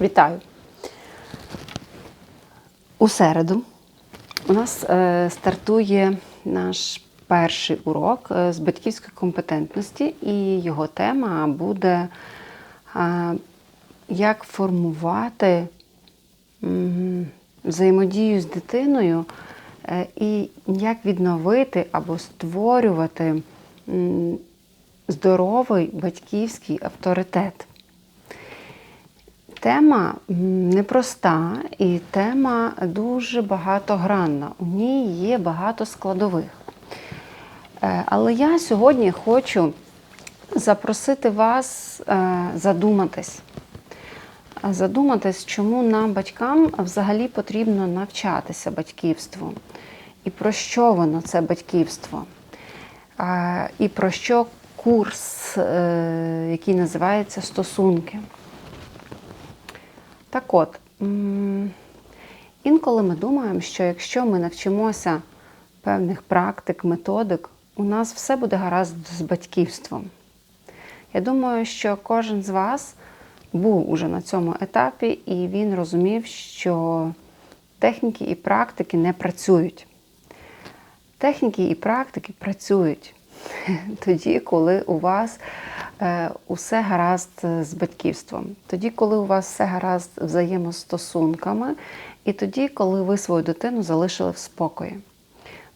Вітаю! У середу у нас е, стартує наш перший урок е, з батьківської компетентності, і його тема буде е, як формувати м, взаємодію з дитиною е, і як відновити або створювати м, здоровий батьківський авторитет. Тема непроста і тема дуже багатогранна. У ній є багато складових. Е, Але я сьогодні хочу запросити вас е, задуматись. Задуматись, чому нам, батькам, взагалі потрібно навчатися батьківству. І про що воно це батьківство? І про що курс, е, який називається Стосунки. Так от, інколи ми думаємо, що якщо ми навчимося певних практик, методик, у нас все буде гаразд з батьківством. Я думаю, що кожен з вас був уже на цьому етапі, і він розумів, що техніки і практики не працюють. Техніки і практики працюють тоді, коли у вас е, усе гаразд з батьківством, тоді, коли у вас все гаразд взаємостосунками, і тоді, коли ви свою дитину залишили в спокої.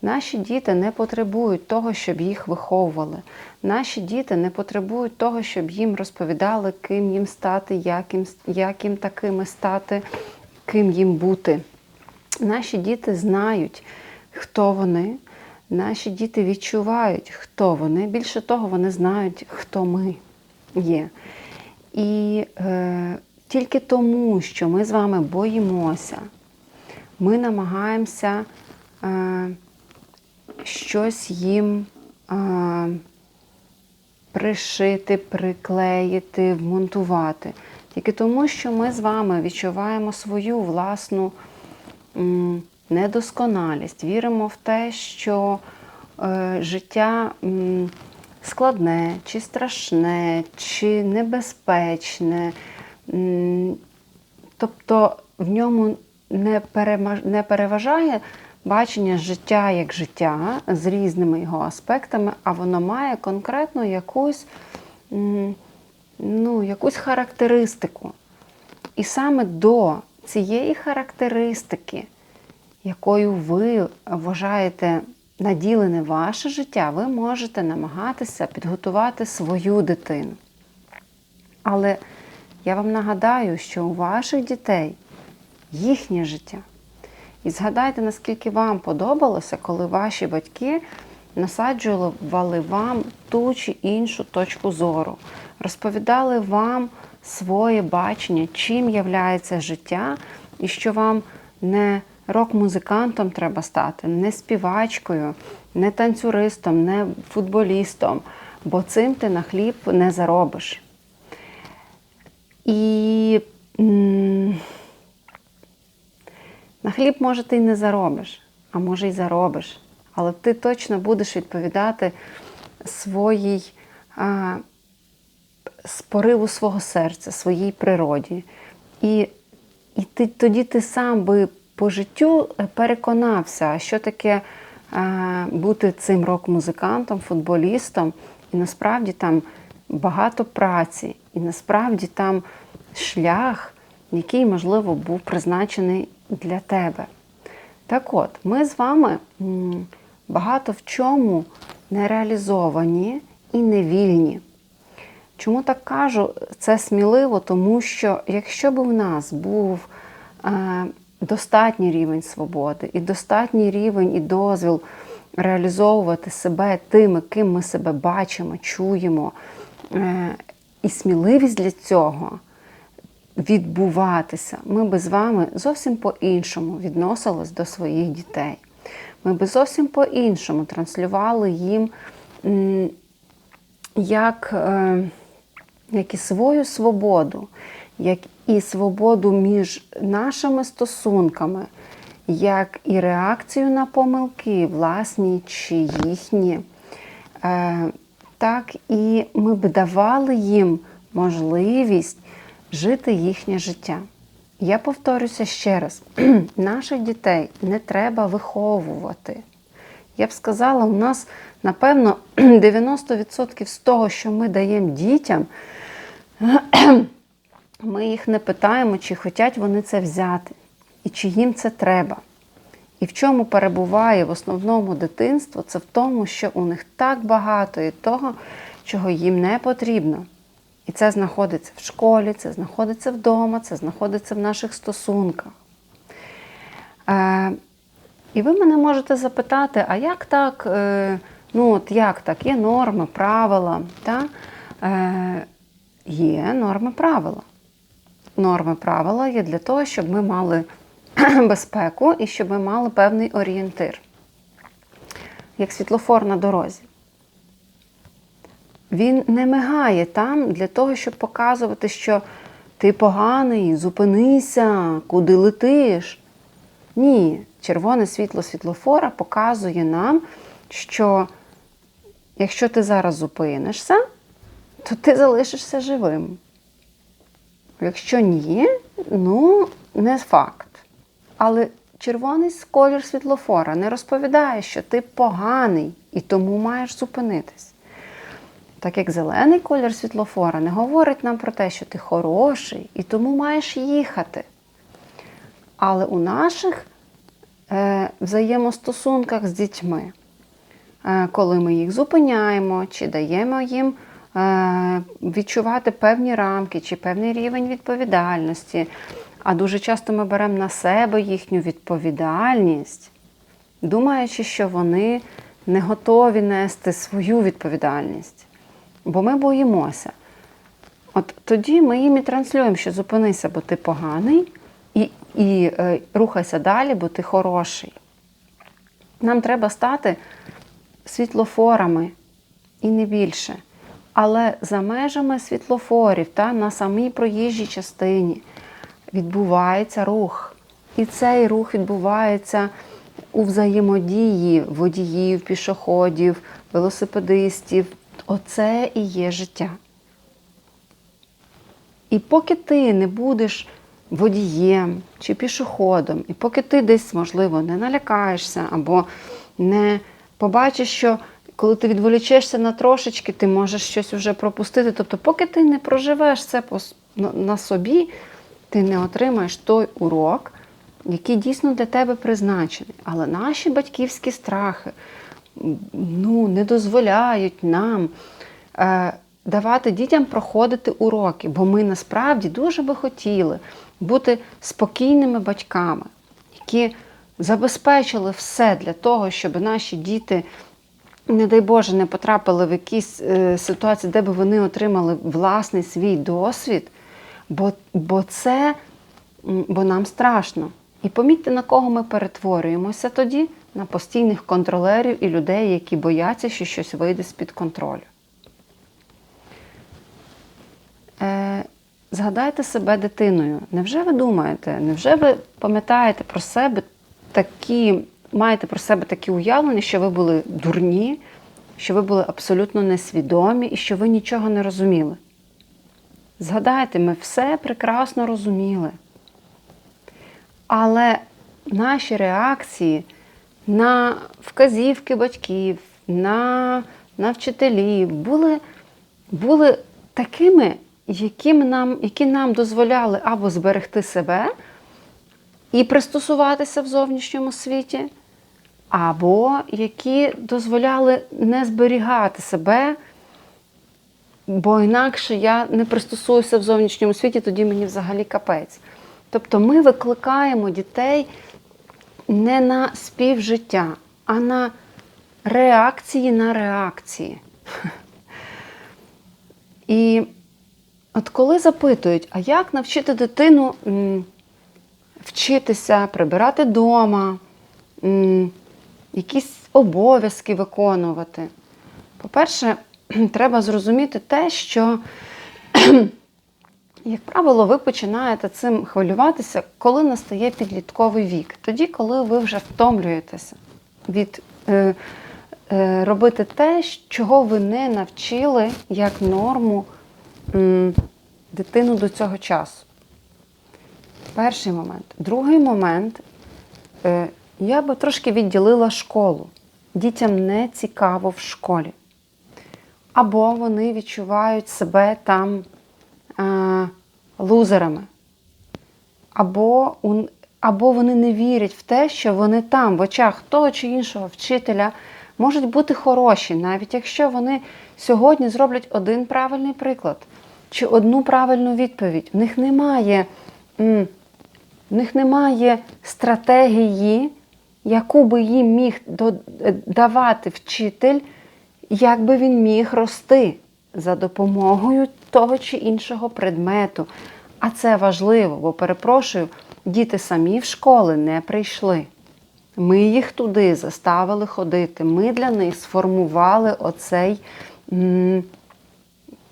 Наші діти не потребують того, щоб їх виховували. Наші діти не потребують того, щоб їм розповідали, ким їм стати, як їм, як їм такими стати, ким їм бути. Наші діти знають, хто вони. Наші діти відчувають, хто вони. Більше того, вони знають, хто ми є. І е, тільки тому, що ми з вами боїмося, ми намагаємося е, щось їм е, пришити, приклеїти, вмонтувати. Тільки тому, що ми з вами відчуваємо свою власну м, недосконалість, віримо в те, що е, життя м, складне, чи страшне, чи небезпечне. М, Тобто в ньому не, перемаж... не переважає бачення життя як життя з різними його аспектами, а воно має конкретно якусь, м, ну, якусь характеристику. І саме до цієї характеристики, якою ви вважаєте наділене ваше життя, ви можете намагатися підготувати свою дитину. Але я вам нагадаю, що у ваших дітей їхнє життя. І згадайте, наскільки вам подобалося, коли ваші батьки насаджували вам ту чи іншу точку зору, розповідали вам своє бачення, чим являється життя, і що вам не рок-музикантом треба стати, не співачкою, не танцюристом, не футболістом, бо цим ти на хліб не заробиш. І на хліб, може, ти й не заробиш, а може й заробиш. Але ти точно будеш відповідати своїй а, пориву свого серця, своїй природі. І, і ти, тоді ти сам би по життю переконався, що таке бути цим рок-музикантом, футболістом. І насправді там багато праці, і насправді там шлях, який, можливо, був призначений для тебе. Так от, ми з вами багато в чому не реалізовані і не вільні. Чому так кажу? Це сміливо, тому що якщо б у нас був е, достатній рівень свободи і достатній рівень і дозвіл реалізовувати себе тими, ким ми себе бачимо, чуємо, е, і сміливість для цього відбуватися, ми би з вами зовсім по-іншому відносились до своїх дітей. Ми би зовсім по-іншому транслювали їм як, е, як і свою свободу, як і свободу між нашими стосунками, як і реакцію на помилки, власні чи їхні. Е, так і ми б давали їм можливість жити їхнє життя. Я повторюся ще раз: наших дітей не треба виховувати. Я б сказала, у нас, напевно, 90% з того, що ми даємо дітям, ми їх не питаємо, чи хочуть вони це взяти, і чи їм це треба. І в чому перебуває в основному дитинство, це в тому, що у них так багато і того, чого їм не потрібно. І це знаходиться в школі, це знаходиться вдома, це знаходиться в наших стосунках. Е, і ви мене можете запитати, а як так, е, ну от як так, є норми, правила? Та? Е, є норми правила. Норми правила є для того, щоб ми мали безпеку і щоб ми мали певний орієнтир, як світлофор на дорозі. Він не мигає там для того, щоб показувати, що ти поганий, зупинися, куди летиш. Ні, червоне світло світлофора показує нам, що якщо ти зараз зупинишся, то ти залишишся живим. Якщо ні, ну, не факт. Але червоний колір світлофора не розповідає, що ти поганий і тому маєш зупинитись. Так як зелений колір світлофора не говорить нам про те, що ти хороший і тому маєш їхати. Але у наших е, взаємостосунках з дітьми, е, коли ми їх зупиняємо, чи даємо їм відчувати певні рамки, чи певний рівень відповідальності, а дуже часто ми беремо на себе їхню відповідальність, думаючи, що вони не готові нести свою відповідальність. Бо ми боїмося. От тоді ми їм і транслюємо, що зупинися, бо ти поганий, і і е, рухайся далі, бо ти хороший. Нам треба стати світлофорами і не більше. Але за межами світлофорів та на самій проїжджій частині відбувається рух. І цей рух відбувається у взаємодії водіїв, пішоходів, велосипедистів. Оце і є життя. І поки ти не будеш водієм чи пішоходом, і поки ти десь, можливо, не налякаєшся або не побачиш, що коли ти відволічешся на трошечки, ти можеш щось вже пропустити. Тобто, поки ти не проживеш це на собі, ти не отримаєш той урок, який дійсно для тебе призначений. Але наші батьківські страхи ну, не дозволяють нам е, давати дітям проходити уроки, бо ми насправді дуже би хотіли бути спокійними батьками, які забезпечили все для того, щоб наші діти. Не дай Боже, не потрапили в якісь е, ситуації, де би вони отримали власний свій досвід, бо бо це бо нам страшно. І помітьте, на кого ми перетворюємося тоді на постійних контролерів і людей, які бояться, що щось вийде з-під контролю. Е, Згадайте себе дитиною. Невже ви думаєте, невже ви пам'ятаєте про себе такі, маєте про себе такі уявлення, що ви були дурні, що ви були абсолютно несвідомі і що ви нічого не розуміли? Згадайте, ми все прекрасно розуміли. Але наші реакції на вказівки батьків, на на вчителів були були такими, які нам, які нам дозволяли або зберегти себе і пристосуватися в зовнішньому світі, або які дозволяли не зберігати себе. Бо інакше я не пристосуюся в зовнішньому світі, тоді мені взагалі капець. Тобто ми викликаємо дітей не на співжиття, а на реакції на реакції. І от коли запитують, а як навчити дитину вчитися, прибирати вдома, якісь обов'язки виконувати? По-перше, треба зрозуміти те, що як правило, ви починаєте цим хвилюватися, коли настає підлітковий вік. Тоді, коли ви вже втомлюєтеся від е, е, робити те, чого ви не навчили як норму м, дитину до цього часу. Перший момент. Другий момент, е, я би трошки відділила школу. Дітям не цікаво в школі. Або вони відчувають себе там е, лузерами, або, або вони не вірять в те, що вони там, в очах того чи іншого вчителя, можуть бути хороші, навіть якщо вони сьогодні зроблять один правильний приклад чи одну правильну відповідь. В них немає, в них немає стратегії, яку би їм міг е, давати вчитель, як би він міг рости за допомогою того чи іншого предмету. А це важливо, бо перепрошую, діти самі в школи не прийшли. Ми їх туди заставили ходити. Ми для них сформували оцей м,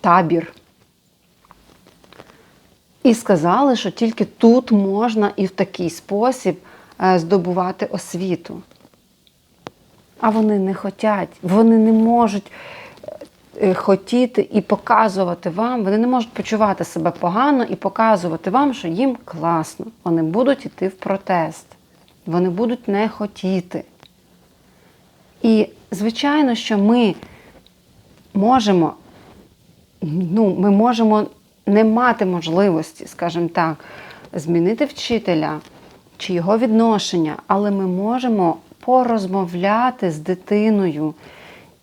табір. І сказали, що тільки тут можна і в такий спосіб здобувати освіту. А вони не хотять, вони не можуть е, хотіти і показувати вам, вони не можуть почувати себе погано і показувати вам, що їм класно. Вони будуть йти в протест, вони будуть не хотіти. І, звичайно, що ми можемо, ну, ми можемо не мати можливості, скажімо так, змінити вчителя чи його відношення, але ми можемо порозмовляти з дитиною.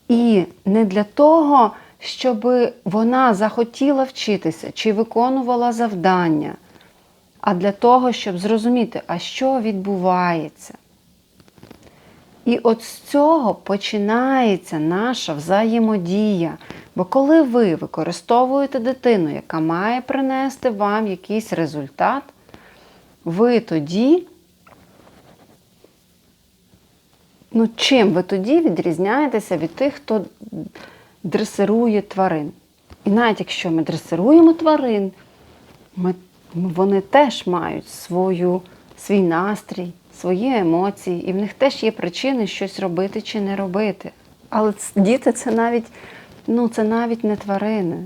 І не для того, щоб вона захотіла вчитися чи виконувала завдання, а для того, щоб зрозуміти, а що відбувається. І от з цього починається наша взаємодія. Бо коли ви використовуєте дитину, яка має принести вам якийсь результат, ви тоді, ну чим ви тоді відрізняєтеся від тих, хто дресирує тварин? І навіть якщо ми дресируємо тварин, ми, вони теж мають свою, свій настрій, свої емоції, і в них теж є причини щось робити чи не робити. Але діти це навіть, ну, це навіть не тварини.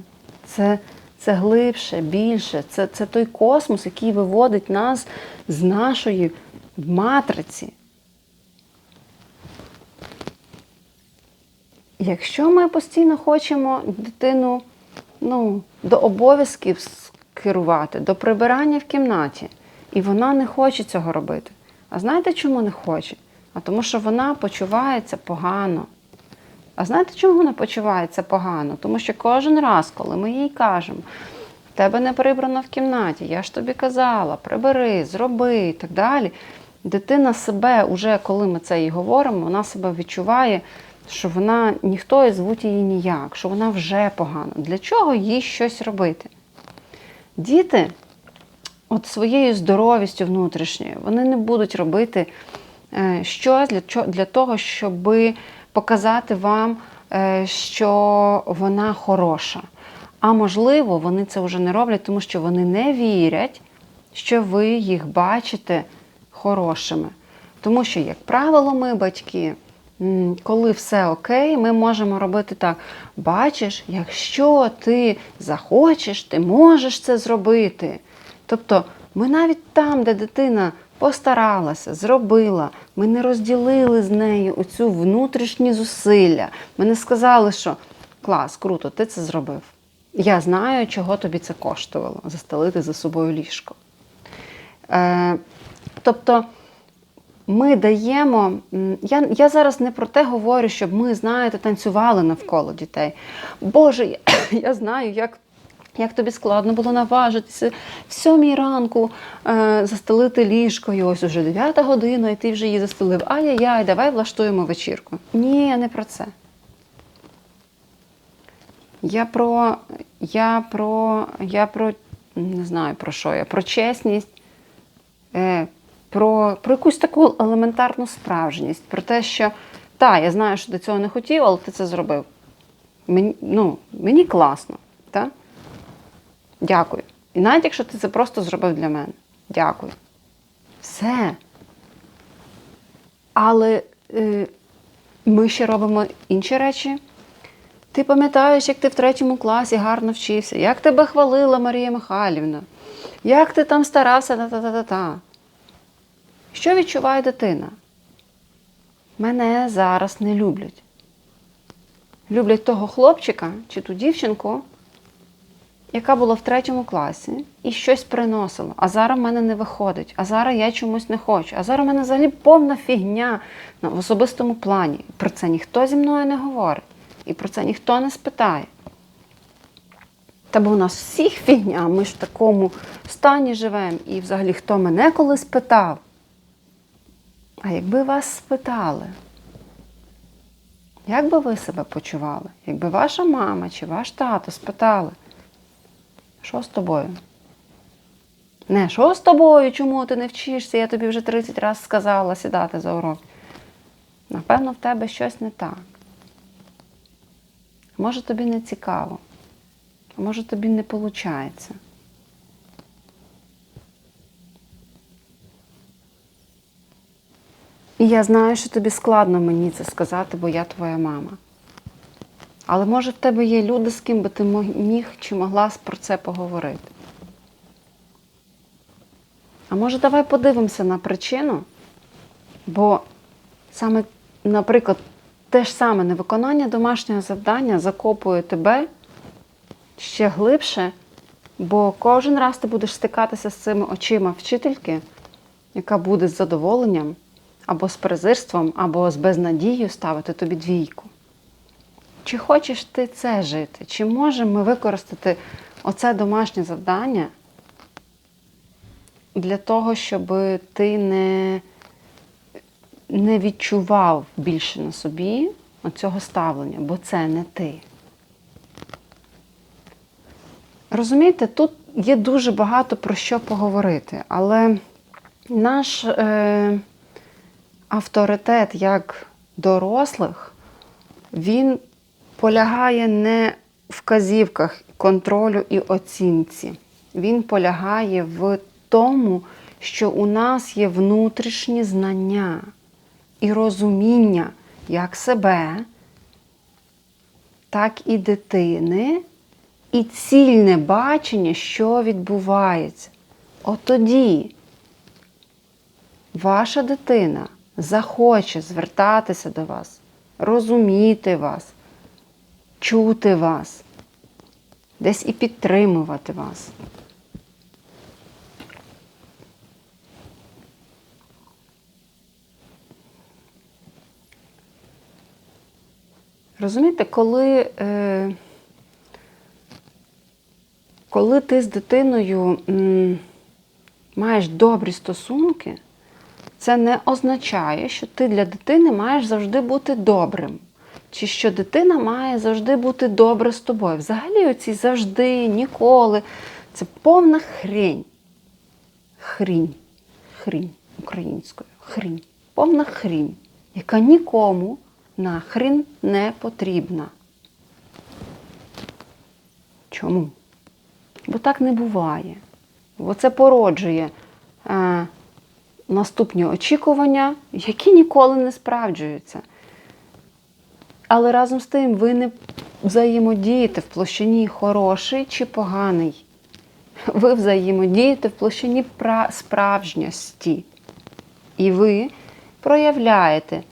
Це, це глибше, більше. Це, це той космос, який виводить нас з нашої матриці. Якщо ми постійно хочемо дитину ну, до обов'язків скерувати, до прибирання в кімнаті, і вона не хоче цього робити. А знаєте, чому не хоче? А тому, що вона почувається погано. А знаєте, чому вона почувається погано? Тому що кожен раз, коли ми їй кажемо, в тебе не прибрано в кімнаті, я ж тобі казала, прибери, зроби і так далі. Дитина себе, уже коли ми це їй говоримо, вона себе відчуває, що вона ніхто і звуть її ніяк, що вона вже погано. Для чого їй щось робити? Діти, от своєю здоровістю внутрішньою, вони не будуть робити е, щось для, того, щоб показати вам, е, що вона хороша. А можливо, вони це вже не роблять, тому що вони не вірять, що ви їх бачите хорошими. Тому що, як правило, ми, батьки, коли все окей, ми можемо робити так. Бачиш, якщо ти захочеш, ти можеш це зробити. Тобто, ми навіть там, де дитина постаралася, зробила, ми не розділили з нею оцю внутрішні зусилля. Ми не сказали, що клас, круто, ти це зробив. Я знаю, чого тобі це коштувало застелити за собою ліжко. Е, тобто ми даємо. Я, я зараз не про те говорю, щоб ми, знаєте, танцювали навколо дітей. Боже, я, я знаю, як. Як тобі складно було наважитися в сьомій ранку е, застелити ліжко, і ось уже дев'ята година, і ти вже її застелив. Ай-яй-яй, давай влаштуємо вечірку. Ні, я не про це. Я про, я про, я про, не знаю про що я, про чесність, е, про, про якусь таку елементарну справжність, про те, що та, я знаю, що до цього не хотів, але ти це зробив. Мені, ну, мені класно. Та? Дякую. І навіть якщо ти це просто зробив для мене. Дякую. Все. Але е, ми ще робимо інші речі. Ти пам'ятаєш, як ти в третьому класі гарно вчився, як тебе хвалила Марія Михайлівна, як ти там старався та-та-та-та. Що відчуває дитина? Мене зараз не люблять. Люблять того хлопчика чи ту дівчинку, яка була в третьому класі і щось приносила. А зараз в мене не виходить, а зараз я чомусь не хочу. А зараз в мене взагалі повна фігня на- в особистому плані. Про це ніхто зі мною не говорить. І про це ніхто не спитає. Та бо у нас всіх фігня, ми ж в такому стані живемо. І взагалі хто мене коли спитав? А якби вас спитали, як би ви себе почували? Якби ваша мама чи ваш тато спитали, що з тобою? Не, що з тобою? Чому ти не вчишся? Я тобі вже 30 разів сказала сідати за урок. Напевно, в тебе щось не так. Може, тобі не цікаво, а може тобі не виходить. І я знаю, що тобі складно мені це сказати, бо я твоя мама. Але може в тебе є люди, з ким би ти міг чи могла про це поговорити. А може, давай подивимося на причину, бо саме, наприклад, те ж саме невиконання домашнього завдання закопує тебе ще глибше, бо кожен раз ти будеш стикатися з цими очима вчительки, яка буде з задоволенням або з презирством, або з безнадією ставити тобі двійку. Чи хочеш ти це жити? Чи можемо ми використати оце домашнє завдання для того, щоб ти не, не відчував більше на собі оцього ставлення, бо це не ти. Розумієте, тут є дуже багато про що поговорити, але наш е, авторитет як дорослих, він полягає не вказівках контролю і оцінці. Він полягає в тому, що у нас є внутрішні знання і розуміння як себе, так і дитини, і цільне бачення, що відбувається. От тоді ваша дитина захоче звертатися до вас, розуміти вас, чути вас, десь і підтримувати вас. Розумієте, коли, е, коли ти з дитиною м, маєш добрі стосунки, це не означає, що ти для дитини маєш завжди бути добрим. Чи що дитина має завжди бути добре з тобою. Взагалі, оці завжди, ніколи. Це повна хрень. Хрінь. Хрінь українською. Хрінь. Повна хрінь, яка нікому нахрін не потрібна. Чому? Бо так не буває. Бо це породжує е, наступні очікування, які ніколи не справджуються. Але разом з тим ви не взаємодієте в площині хороший чи поганий. Ви взаємодієте в площині справжньості. І ви проявляєте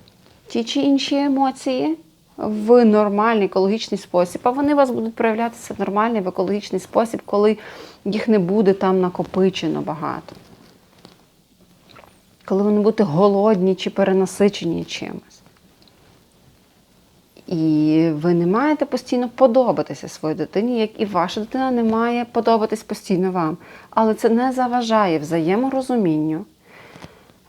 ті чи інші емоції в нормальний екологічний спосіб, а вони у вас будуть проявлятися в нормальний в екологічний спосіб, коли їх не буде там накопичено багато. Коли ви не будете голодні чи перенасичені чимось. І ви не маєте постійно подобатися своїй дитині, як і ваша дитина не має подобатись постійно вам. Але це не заважає взаєморозумінню,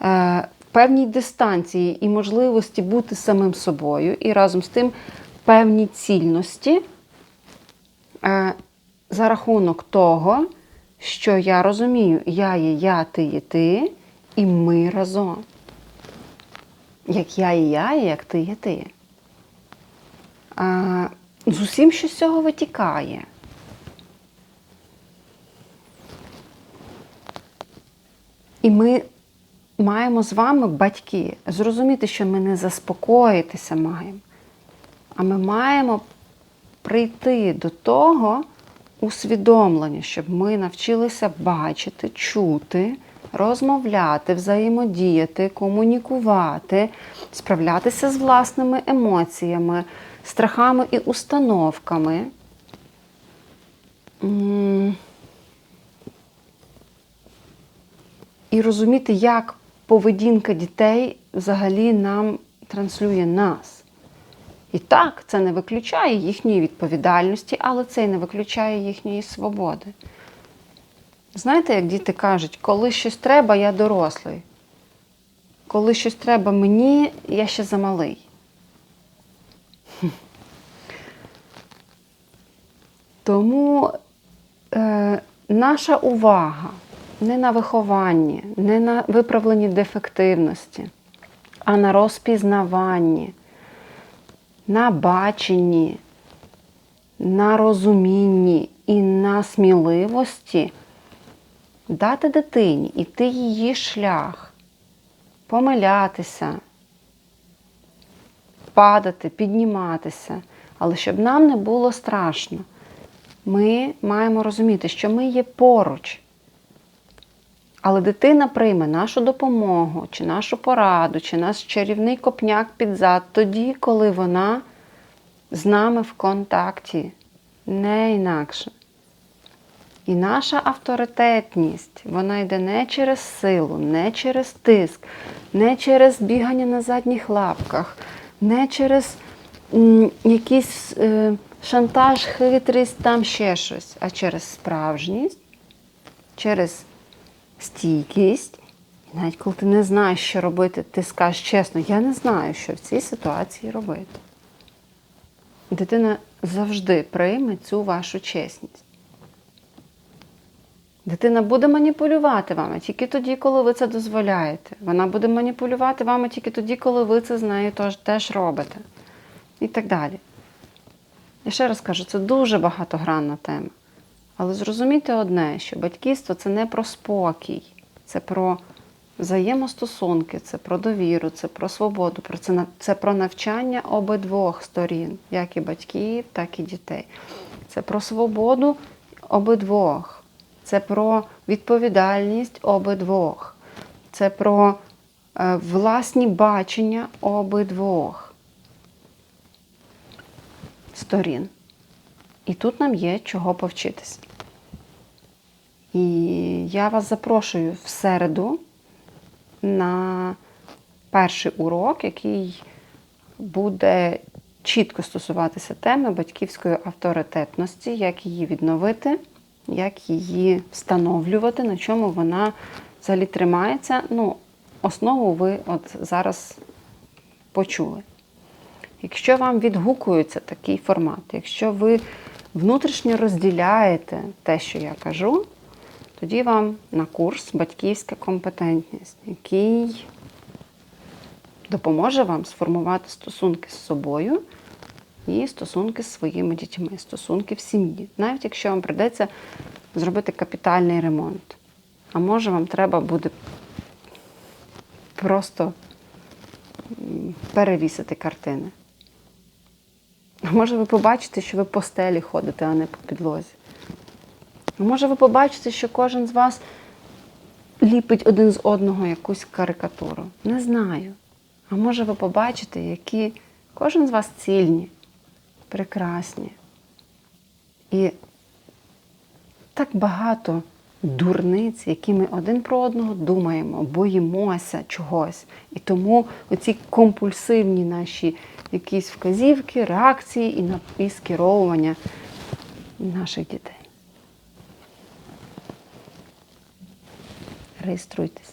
е, певній дистанції і можливості бути самим собою, і разом з тим певній цільності е, за рахунок того, що я розумію, я є я, ти є ти, і ми разом. Як я є я, і як ти є ти. З усім, що з цього витікає. І ми маємо з вами, батьки, зрозуміти, що ми не заспокоїтися маємо, а ми маємо прийти до того усвідомлення, щоб ми навчилися бачити, чути, розмовляти, взаємодіяти, комунікувати, справлятися з власними емоціями, страхами і установками. І розуміти, як поведінка дітей взагалі нам транслює нас. І так, це не виключає їхньої відповідальності, але це й не виключає їхньої свободи. Знаєте, як діти кажуть, коли щось треба, я дорослий. Коли щось треба мені, я ще замалий. Тому е, наша увага не на вихованні, не на виправленні дефективності, а на розпізнаванні, на баченні, на розумінні і на сміливості дати дитині іти її шлях, помилятися, падати, підніматися, але щоб нам не було страшно. Ми маємо розуміти, що ми є поруч. Але дитина прийме нашу допомогу, чи нашу пораду, чи наш чарівний копняк під зад тоді, коли вона з нами в контакті, не інакше. І наша авторитетність, вона йде не через силу, не через тиск, не через бігання на задніх лапках, не через м, якийсь е, шантаж, хитрість, там ще щось, а через справжність, через стійкість. І навіть коли ти не знаєш, що робити, ти скажеш чесно, я не знаю, що в цій ситуації робити. Дитина завжди прийме цю вашу чесність. Дитина буде маніпулювати вами тільки тоді, коли ви це дозволяєте. Вона буде маніпулювати вами тільки тоді, коли ви це з нею теж, робите. І так далі. Я ще раз кажу, це дуже багатогранна тема. Але зрозумійте одне, що батьківство це не про спокій, це про взаємостосунки, це про довіру, це про свободу, про це, це про навчання обидвох сторін, як і батьків, так і дітей. Це про свободу обидвох. Це про відповідальність обидвох. Це про е, власні бачення обидвох сторін. І тут нам є чого повчитися. І я вас запрошую в середу на перший урок, який буде чітко стосуватися теми батьківської авторитетності, як її відновити, як її встановлювати, на чому вона взагалі тримається. Ну, основу ви от зараз почули. Якщо вам відгукується такий формат, якщо ви внутрішньо розділяєте те, що я кажу, тоді вам на курс батьківська компетентність, який допоможе вам сформувати стосунки з собою і стосунки з своїми дітьми, стосунки в сім'ї. Навіть якщо вам прийдеться зробити капітальний ремонт. А може вам треба буде просто перевісити картини. Може ви побачите, що ви по стелі ходите, а не по підлозі. Може ви побачите, що кожен з вас ліпить один з одного якусь карикатуру. Не знаю. А може ви побачите, які кожен з вас цільні, прекрасні. І так багато дурниць, які ми один про одного думаємо, боїмося чогось. І тому оці компульсивні наші якісь вказівки, реакції і, на- і скеровування наших дітей. Реєструйтесь.